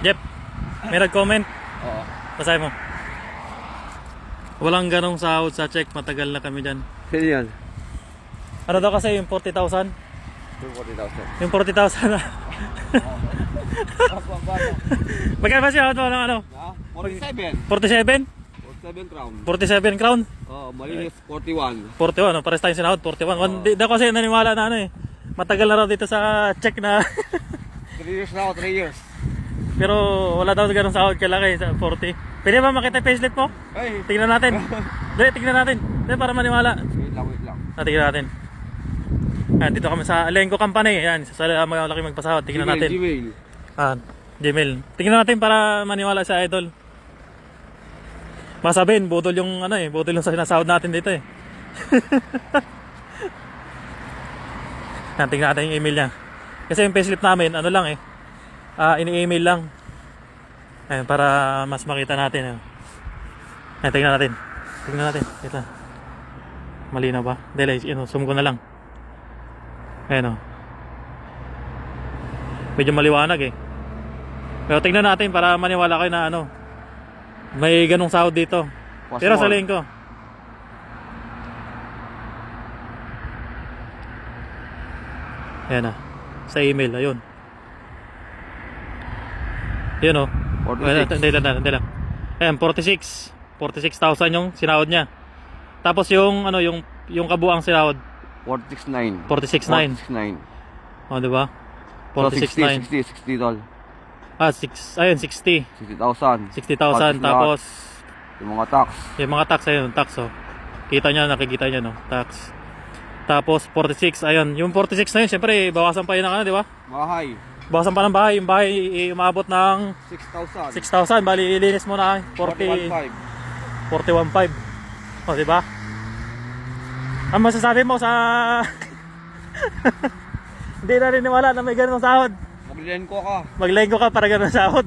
Jeff, may nag-comment. Oo. Basahin mo. Walang ganong sahod sa check. Matagal na kami dyan. Sino yan? Ano daw kasi yung 40,000? Yung 40,000. Yung 40,000 na. Magkano ba siya? Ano, ano, ano? Ha? 47. 47? 47 crown. 47 crown? Oo, malinis 41. 41, no? Pares tayong sinahod, 41. One, di, kasi naniwala na ano eh. Matagal na raw dito sa check na. 3 years na ako, 3 years. Pero wala daw ganong sahod kalaki sa 40. Pwede ba makita yung payslip mo? Ay, Tingnan natin. Dali, tingnan natin. Dali, para maniwala. wait lang, wait lang. Ah, tingnan natin. Ayan, dito kami sa Alenco Company. Ayan, sa sa malaki magpasahod. Tingnan Gmail, natin. Gmail. Ah, Gmail. Tingnan natin para maniwala sa idol. Masabihin, budol yung ano eh, budol yung sinasahod natin dito eh. Yan, tingnan natin yung email niya. Kasi yung payslip namin, ano lang eh, ah ini-email lang. Ayan, para mas makita natin. Ayan, Ayan, tingnan natin. Tingnan natin. Wait lang. Malinaw ba? Dili, ano, zoom ko na lang. Ayan o. Medyo maliwanag eh. Pero tingnan natin para maniwala kayo na ano. May ganong sahod dito. Was Pero more. ko. Ayan na. Sa email, ayun. Yun o. 46. Hindi lang, hindi lang. Ayan, 46. 46,000 yung sinahod niya. Tapos yung ano yung yung kabuang sinahod 46.9. 46.9. 46.9. Oh, di ba? So, 46.9. 60, 60, 60 doll. Ah, 6 ayun 60. 60,000. 60,000 tapos Yung mga tax. yung mga tax ayun, tax oh. Kita niyo, nakikita niyo no, tax. Tapos 46, ayun. Yung 46 na yun, syempre bawasan pa yun ng ano, di ba? Bahay. Bawasan pa ng bahay, yung bahay eh, umabot ng 6,000. 6,000, bali ilinis mo na 40 41.5. 41.5. Oh, di ba? Ang masasabi mo sa Hindi na rin wala na may ganung sahod. Maglilen ko ka. Maglenggo ka para ganun sahod.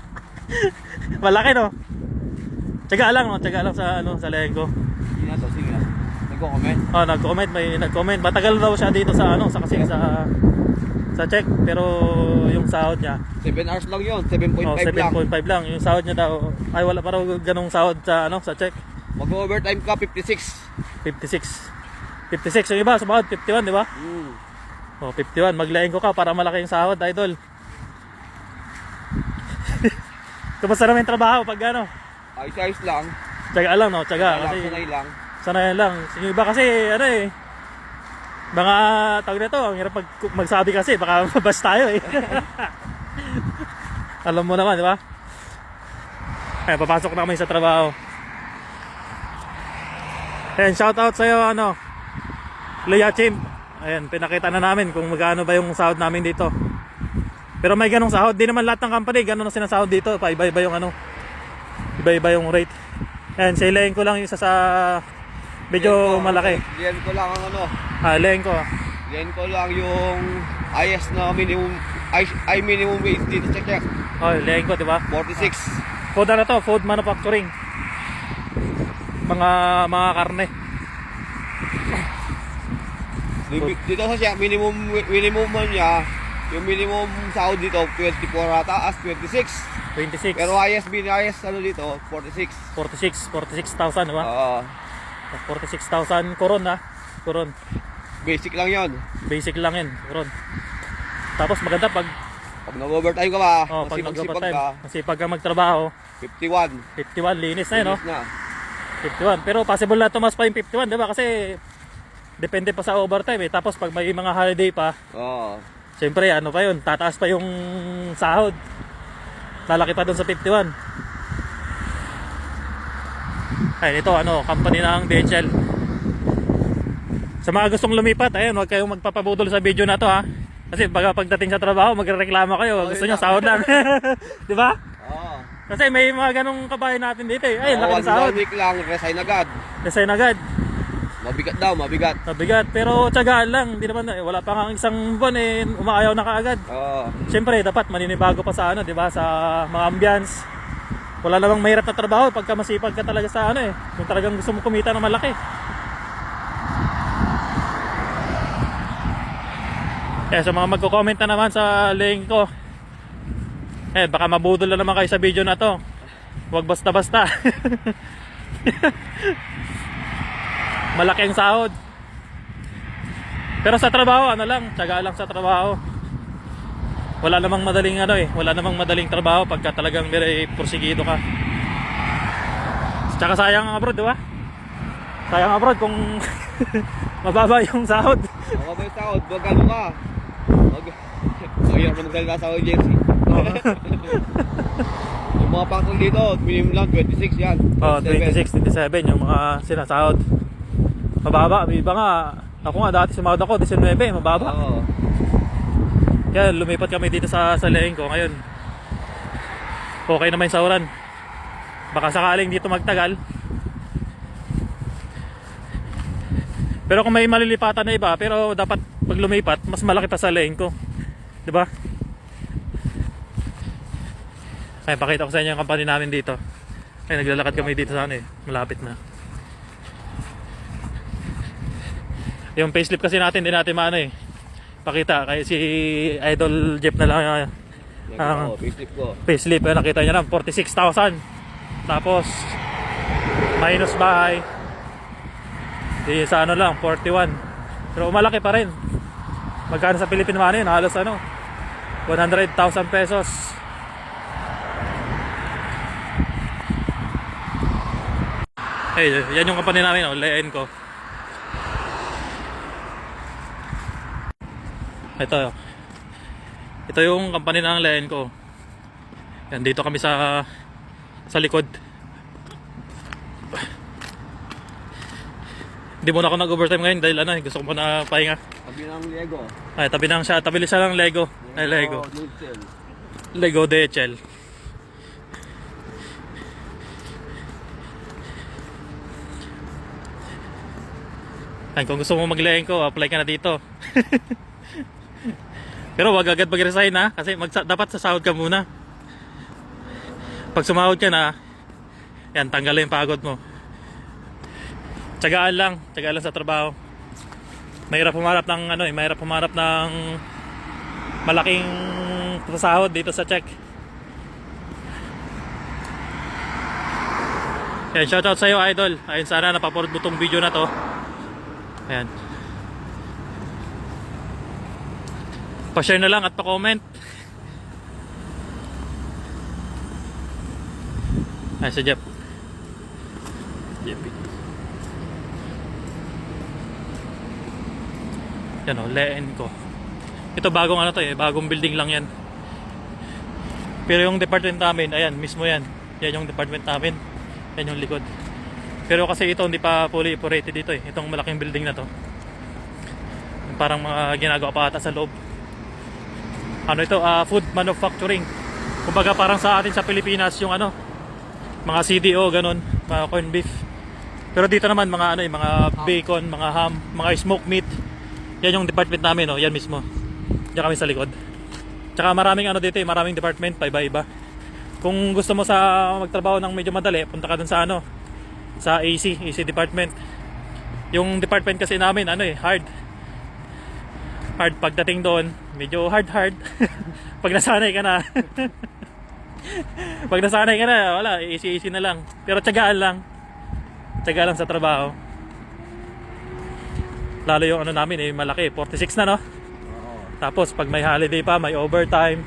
Malaki no? Tsaga lang no, tsaga lang sa ano sa lenggo. Sige na to, sige na. Nagko-comment. Oh, nag-comment, may nag-comment. Matagal daw siya dito sa ano, sa kasi sa sa check, pero yung sahod niya, 7 hours lang yun. 7.5 oh, lang. 7.5 lang. Yung sahod niya daw, ay wala pa raw ganung sahod sa ano, sa check. Mag-overtime ka, 56. 56. 56 yung iba, sumahod 51, di ba? Mm. Oh, 51. Maglaing ko ka para malaki yung sahod, idol. Kumusta naman yung trabaho pag ano? Ayos-ayos lang. Tsaga lang, no? Tsaga. Sanay lang, Kasi, sanay lang. sanayan lang. Yung iba kasi, ano eh, mga tawag nito, ang hirap mag, magsabi kasi, baka mabas tayo eh. Alam mo naman, di ba? Ay, papasok na kami sa trabaho. Ayan, shoutout sa'yo, ano, Leia Chim. Ayan, pinakita na namin kung magkano ba yung sahod namin dito. Pero may ganong sahod. Di naman lahat ng company, ganun ang sinasahod dito. Paiba-iba yung ano, iba-iba yung rate. Ayan, silayin ko lang yung isa sa medyo malaki. Liyan ko lang ang ano. Ah, layin ko. Liyan ko lang yung IS na minimum I, I minimum wage dito check check. Oh, layin ko, di ba? 46. Food ano to? Food manufacturing. Mga mga karne. Dito- Dito sa siya minimum minimum man niya yung minimum sahod dito 24 ata as 26. 26. Pero ISB na IS ano dito 46. 46, 46,000, di ba? Oo. 46,000 koron na. Koron. basic lang 'yon. Basic lang yun, koron. Tapos maganda pag Pag nag-overtime ka ba, oh, pag nag-overtime, ka, masipag ka magtrabaho, 51. 51 linis na yun, no? Na. 51. Pero possible na tumas pa yung 51, di ba? Kasi depende pa sa overtime eh. Tapos pag may mga holiday pa, Oo. Siyempre, ano pa yun, tataas pa yung sahod. Lalaki pa dun sa 51. Ayun, ito, ano, company ng DHL. Sa mga gustong lumipat, ayun, huwag kayong magpapabudol sa video na to, ha. Kasi baga pagdating sa trabaho, magreklamo kayo. Gusto nyo, sahod lang. Di ba? Oo. Kasi may mga ganong kabahay natin dito eh. Ay, Oo, laki ng sahod. one week lang, resign agad. Design agad. Mabigat daw, mabigat. Mabigat. Pero tsagaan lang. Hindi naman, eh, wala pa nga isang buwan eh. Umaayaw na kaagad. Oo. Siyempre, dapat maninibago pa sa ano, 'di ba? Sa mga ambience. Wala namang mahirap na trabaho pagka masipag ka talaga sa ano eh. Kung talagang gusto mo kumita ng malaki. Eh, sa mga magko-comment na naman sa link ko. Eh, baka mabudol na naman kayo sa video na to. Huwag basta-basta. Malaki ang sahod. Pero sa trabaho, ano lang, tsaga lang sa trabaho. Wala namang madaling ano eh, wala namang madaling trabaho pagka talagang may porsigido ka. Tsaka sayang ang abroad, di ba? Sayang ang abroad kung mababa yung sahod. Ako ba yung sahod? Wag ano ka. Wag. So, hirap na magsalita sa agency. yung mga pangkong dito, minimum lang 26 yan. Oh, 27. 26, 27 yung mga sinasahod. Mababa, may iba nga. Ako nga dati sumahod ako 19, mababa. Oo. Kaya lumipat kami dito sa sa leeng ko ngayon. Okay naman yung sauran. Baka sakaling dito magtagal. Pero kung may malilipatan na iba, pero dapat pag lumipat, mas malaki pa sa leeng ko. 'Di ba? Ay, pakita ko sa inyo yung company namin dito. Ay, naglalakad kami dito sa ano eh. Malapit na. Yung payslip kasi natin, hindi natin maano eh. Pakita, kaya si Idol Jeff na lang yung Ah. ko, payslip ko. payslip. Ayun, nakita niya na, 46,000. Tapos, minus bahay. Di sa ano lang, 41. Pero malaki pa rin. Magkano sa Philippine money? Halos ano, 100,000 pesos. Hey, yan yung company namin, oh, layain ko. Ito. Ito yung company ng layain ko. Yan, dito kami sa sa likod. Hindi muna ako nag-overtime ngayon dahil ano, eh, gusto ko muna pahinga. Sabi ng Lego. Ay, tabi lang siya, tabi siya ng Lego. Ay, Lego. Lego DHL. Ay, kung gusto mo mag ko, apply ka na dito. Pero wag agad mag-resign ha, kasi magsa- dapat sasahod ka muna. Pag sumahod ka na, yan, tanggalin yung pagod mo. Tsagaan lang, tsagaan lang sa trabaho. Mahirap pumarap ng ano eh, mahirap pumarap ng malaking sahod dito sa check. Yan, shoutout sa iyo idol. Ayun sana napapanood mo tong video na to. Ayan. Pa-share na lang at pa-comment. Ay, si Jeff. Jeff. Yan o, leen ko. Ito bagong ano to eh, bagong building lang yan. Pero yung department namin, ayan, mismo yan. Yan yung department namin. Yan yung likod. Pero kasi ito hindi pa fully operated dito eh. Itong malaking building na to. Parang mga ginagawa pa ata sa loob. Ano ito? Ah, food manufacturing. Kumbaga parang sa atin sa Pilipinas yung ano, mga CDO ganun, mga corn beef. Pero dito naman mga ano, eh, mga bacon, mga ham, mga smoked meat. Yan yung department namin, no? Yan mismo. Diyan kami sa likod. Tsaka maraming ano dito eh, maraming department pa iba-iba. Kung gusto mo sa magtrabaho ng medyo madali, punta ka dun sa ano, sa AC, AC department. Yung department kasi namin, ano eh, hard. Hard pagdating doon, medyo hard hard. Pag nasanay ka na. Pag nasanay ka na, wala, AC AC na lang. Pero tiyagaan lang. Tiyagaan lang sa trabaho. Lalo yung ano namin eh, malaki, 46 na no. Tapos pag may holiday pa, may overtime.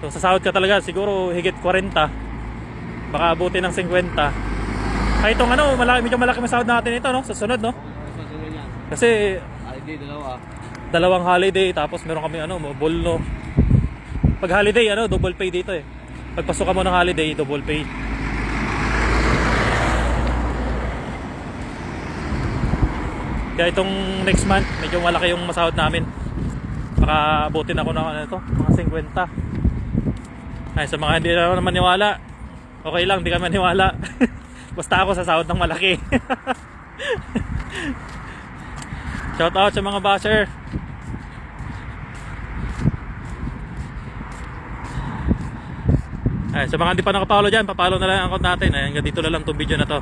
So sa sahod ka talaga siguro higit 40. Baka abutin ng 50. Kahit itong ano, malaki, medyo malaki masahod natin ito no, sa sunod no. Kasi ID, dalawa. Dalawang holiday tapos meron kami ano, mobile no. Pag holiday ano, double pay dito eh. Pagpasok mo ng holiday, double pay. Kaya itong next month, medyo malaki yung masahod namin. Baka abutin ako ng ano ito, mga 50. Ay, sa mga hindi na naman maniwala, okay lang, hindi ka maniwala. Basta ako sa sahod ng malaki. Shout out sa mga basher. Ay, sa mga hindi pa nakapalo dyan, papalo na lang ang account natin. Ay, hanggang dito na lang itong video na to.